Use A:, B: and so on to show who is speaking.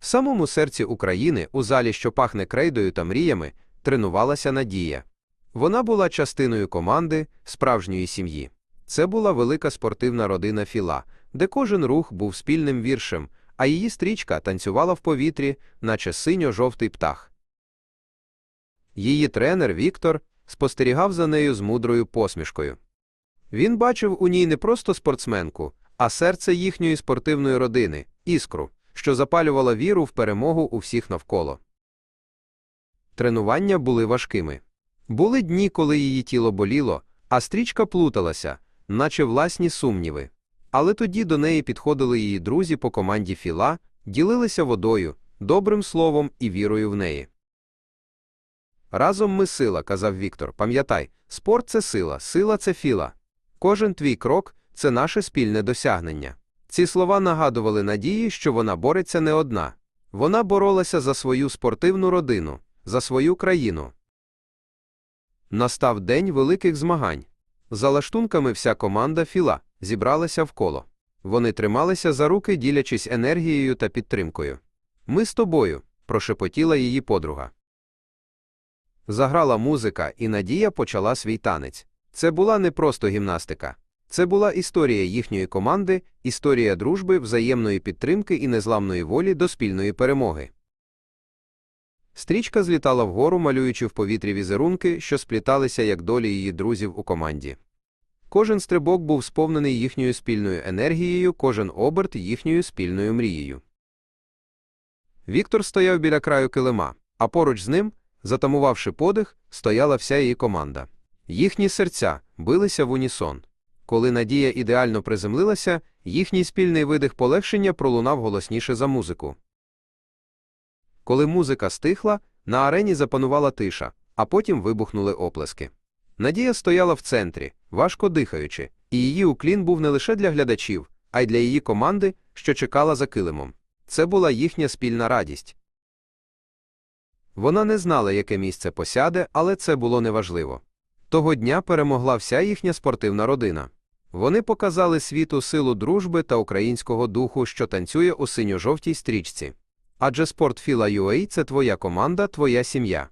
A: В самому серці України, у залі, що пахне крейдою та мріями, тренувалася Надія. Вона була частиною команди, справжньої сім'ї. Це була велика спортивна родина Філа, де кожен рух був спільним віршем, а її стрічка танцювала в повітрі, наче синьо-жовтий птах. Її тренер Віктор спостерігав за нею з мудрою посмішкою. Він бачив у ній не просто спортсменку, а серце їхньої спортивної родини, іскру, що запалювала віру в перемогу у всіх навколо. Тренування були важкими. Були дні, коли її тіло боліло, а стрічка плуталася, наче власні сумніви. Але тоді до неї підходили її друзі по команді Філа, ділилися водою, добрим словом і вірою в неї. Разом ми сила, казав Віктор. Пам'ятай, спорт це сила, сила це філа. Кожен твій крок це наше спільне досягнення. Ці слова нагадували надії, що вона бореться не одна. Вона боролася за свою спортивну родину, за свою країну. Настав день великих змагань. За лаштунками вся команда Філа зібралася в коло. Вони трималися за руки, ділячись енергією та підтримкою. Ми з тобою, прошепотіла її подруга. Заграла музика, і Надія почала свій танець. Це була не просто гімнастика. Це була історія їхньої команди, історія дружби, взаємної підтримки і незламної волі до спільної перемоги. Стрічка злітала вгору, малюючи в повітрі візерунки, що спліталися як долі її друзів у команді. Кожен стрибок був сповнений їхньою спільною енергією, кожен оберт їхньою спільною мрією. Віктор стояв біля краю килима, а поруч з ним, затамувавши подих, стояла вся її команда. Їхні серця билися в унісон. Коли Надія ідеально приземлилася, їхній спільний видих полегшення пролунав голосніше за музику. Коли музика стихла, на арені запанувала тиша, а потім вибухнули оплески. Надія стояла в центрі, важко дихаючи, і її уклін був не лише для глядачів, а й для її команди, що чекала за килимом. Це була їхня спільна радість. Вона не знала, яке місце посяде, але це було неважливо. Того дня перемогла вся їхня спортивна родина. Вони показали світу силу дружби та українського духу, що танцює у синьо-жовтій стрічці. Адже спорт Філа UA – це твоя команда, твоя сім'я.